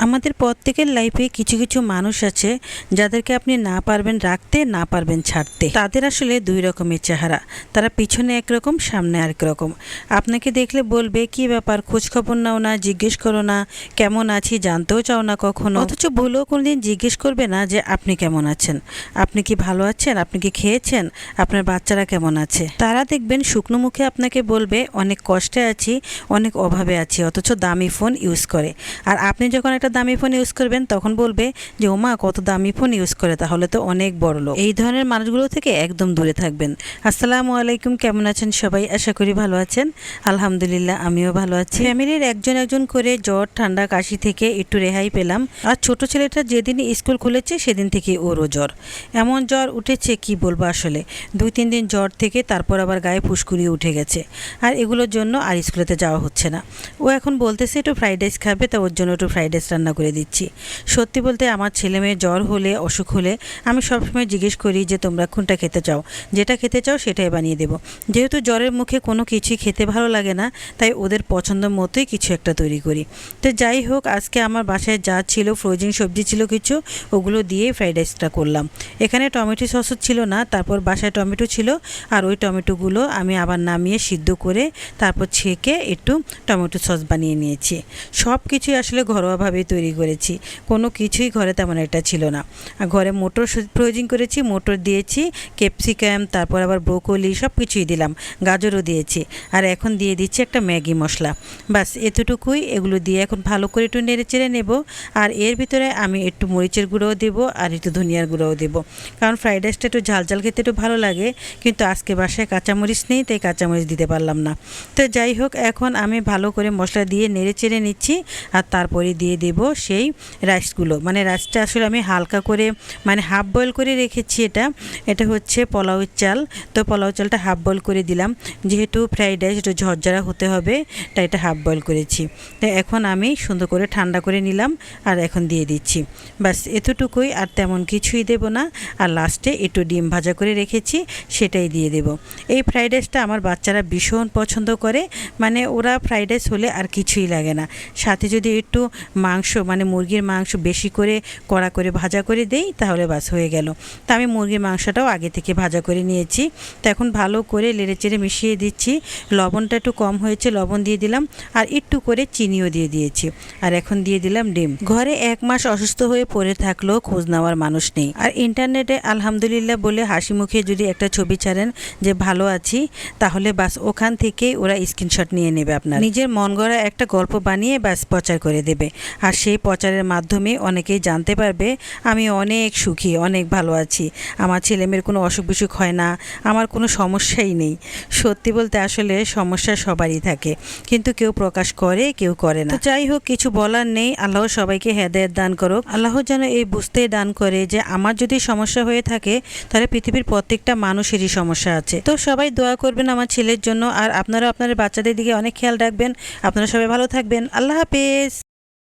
আমাদের প্রত্যেকের লাইফে কিছু কিছু মানুষ আছে যাদেরকে আপনি না পারবেন রাখতে, না পারবেন ছাড়তে। তাদের আসলে দুই রকমের চেহারা। তারা পিছনে একরকম সামনে আরেক রকম। আপনাকে দেখলে বলবে, কি ব্যাপার? খোঁজখবর নাও না, জিজ্ঞেস করো না। কেমন আছি? জানতেও চাও না কখনো? অথচ ভুলেও কোনোদিন জিজ্ঞেস করবে না যে, আপনি কেমন আছেন? আপনি কি ভালো আছেন? আপনি কি খেয়েছেন? আপনার বাচ্চারা কেমন আছে? তারা দেখবেন শুকনো মুখে আপনাকে বলবে, অনেক কষ্টে আছি, অনেক অভাবে আছি, অথচ দামি ফোন ইউজ করে। আর আপনি যখন একটা দামি ফোন ইউজ করবেন, তখন বলবে যে ওমা কত দামি ফোন ইউজ করে, তাহলে তো অনেক বড় লোক। এই ধরনের মানুষগুলো থেকে একদম দূরে থাকবেন। আসসালামু আলাইকুম, কেমন আছেন সবাই? আশা করি ভালো আছেন। আলহামদুলিল্লাহ, আমিও ভালো আছি। ফ্যামিলির একজন একজন করে জ্বর, ঠান্ডা, কাশি থেকে একটু রেহাই পেলাম। আর ছোট ছেলেটা যেদিন স্কুল খুলেছে, সেদিন থেকে ওরও জ্বর। এমন জ্বর উঠেছে, কি বলব আসলে? দুই, তিন দিন জ্বর থেকে তারপর আবার গায়ে ফুসকুড়িয়ে উঠে গেছে। আর এগুলোর জন্য আর স্কুলেতে যাওয়া হচ্ছে না। ও এখন বলতেছে, একটু ফ্রাইড রাইস খাবে। তা ওর জন্য একটু ফ্রাইড রাইস রান্না করে দিচ্ছি। সত্যি বলতে আমার ছেলে মেয়ে জ্বর হলে, অসুখ হলে আমি সবসময় জিজ্ঞেস করি যে, তোমরা কোনটা খেতে চাও? যেটা খেতে চাও সেটাই বানিয়ে দেবো। যেহেতু জ্বরের মুখে কোনো কিছুই খেতে ভালো লাগে না, তাই ওদের পছন্দ মতোই কিছু একটা তৈরি করি। তো যাই হোক, আজকে আমার বাসায় যা ছিল ফ্রোজিং সবজি ছিল কিছু, ওগুলো দিয়ে ফ্রাইড রাইসটা করলাম। এখানে টমেটো সসও ছিল না, তারপর বাসায় টমেটো ছিল, আর ওই টমেটোগুলো আমি আবার নামিয়ে সিদ্ধ করে তারপর ছেঁকে একটু টমেটো সস বানিয়ে নিয়েছি। সব কিছুই আসলে ঘরোয়াভাবেই তৈরি করেছি। কোনো কিছুই ঘরে তেমন একটা ছিল না। আর ঘরে মোটর প্রয়োজন করেছি, মোটর দিয়েছি, ক্যাপসিকাম, তারপর আবার ব্রোকলি সব কিছুই দিলাম, গাজরও দিয়েছি। আর এখন দিয়ে দিচ্ছি একটা ম্যাগি মশলা। বাস এতটুকুই, এগুলো দিয়ে এখন ভালো করে একটু নেড়ে চেড়ে নেব। আর এর ভিতরে আমি একটু মরিচের গুঁড়োও দেবো আর একটু ধনিয়ার গুঁড়োও দেবো। কারণ ফ্রাইড রাইসটা একটু ঝাল ঝাল খেতে একটু ভালো লাগে, কিন্তু আজকে বাসায় কাঁচামরিচ নেই, তাই কাঁচামরিচ দিতে পারলাম না। তো যাই হোক, এখন আমি ভালো করে মশলা দিয়ে নেড়ে চেড়ে নিচ্ছি আর তারপরে দিয়ে দেব সেই রাইসগুলো। মানে রাইসটা আসলে আমি হালকা করে মানে হাফ বয়েল করে রেখেছি এটা। এটা হচ্ছে পোলাওয়ের চাল। তো পোলাও চালটা হাফ বয়েল করে দিলাম। যেহেতু ফ্রাইড রাইস একটু ঝরঝরা হতে হবে, তাই এটা হাফ বয়েল করেছি। তো এখন আমি সুন্দর করে ঠান্ডা করে নিলাম আর এখন দিয়ে দিচ্ছি। ব্যাস, এতটুকুই আর তেমন কিছুই দেব না। আর লাস্টে একটু ডিম ভাজা করে রেখেছি, সেটাই দিয়ে দেব। এই ফ্রাইড রাইসটা আমার বাচ্চারা ভীষণ পছন্দ করে। মানে ওরা ফ্রাইড রাইস হলে আর কিছুই লাগে না। সাথে যদি একটু মাংস মানে মুরগির মাংস বেশি করে কড়া করে ভাজা করে দেই, তাহলে বাস হয়ে গেল। তা আমি মুরগির মাংসটাও আগে থেকে ভাজা করে নিয়েছি। তো এখন ভালো করে লেড়ে চেড়ে মিশিয়ে দিচ্ছি। লবণটা একটু কম হয়েছে, লবণ দিয়ে দিলাম, আর একটু করে চিনিও দিয়ে দিয়েছি। আর এখন দিয়ে দিলাম ডিম। ঘরে এক মাস অসুস্থ হয়ে পড়ে থাকলেও খোঁজ নেওয়ার মানুষ নেই। আর ইন্টারনেটে আলহামদুলিল্লাহ বলে হাসি মুখে যদি একটা ছবি ছাড়েন যে, ভালো আছি, তাহলে বাস ওখান থেকেই ওরা স্ক্রিনশট নিয়ে নেবে আপনার। নিজের মন গড়া একটা গল্প বানিয়ে ব্যাস প্রচার করে দেবে। আর সেই প্রচারের মাধ্যমে অনেকেই জানতে পারবে, আমি অনেক সুখী, অনেক ভালো আছি। আমার ছেলেমেয়ের কোনো অসুখ বিসুখ হয় না, আমার কোনো সমস্যাই নেই। সত্যি বলতে আসলে সমস্যা সবারই থাকে। কিন্তু কেউ প্রকাশ করে, কেউ করে না। যাই হোক, কিছু বলার নেই। আল্লাহ সবাইকে হেদায়ত দান করুক। আল্লাহ যেন এই বুঝতেই দান করে যে, আমার যদি সমস্যা হয়ে থাকে, তাহলে পৃথিবীর প্রত্যেকটা মানুষেরই সমস্যা আছে। তো সবাই দোয়া করবেন আমার ছেলের জন্য। আর আপনারা আপনার বাচ্চাদের দিকে অনেক খেয়াল রাখবেন। আপনারা সবাই ভালো থাকবেন। আল্লাহ হাফেজ।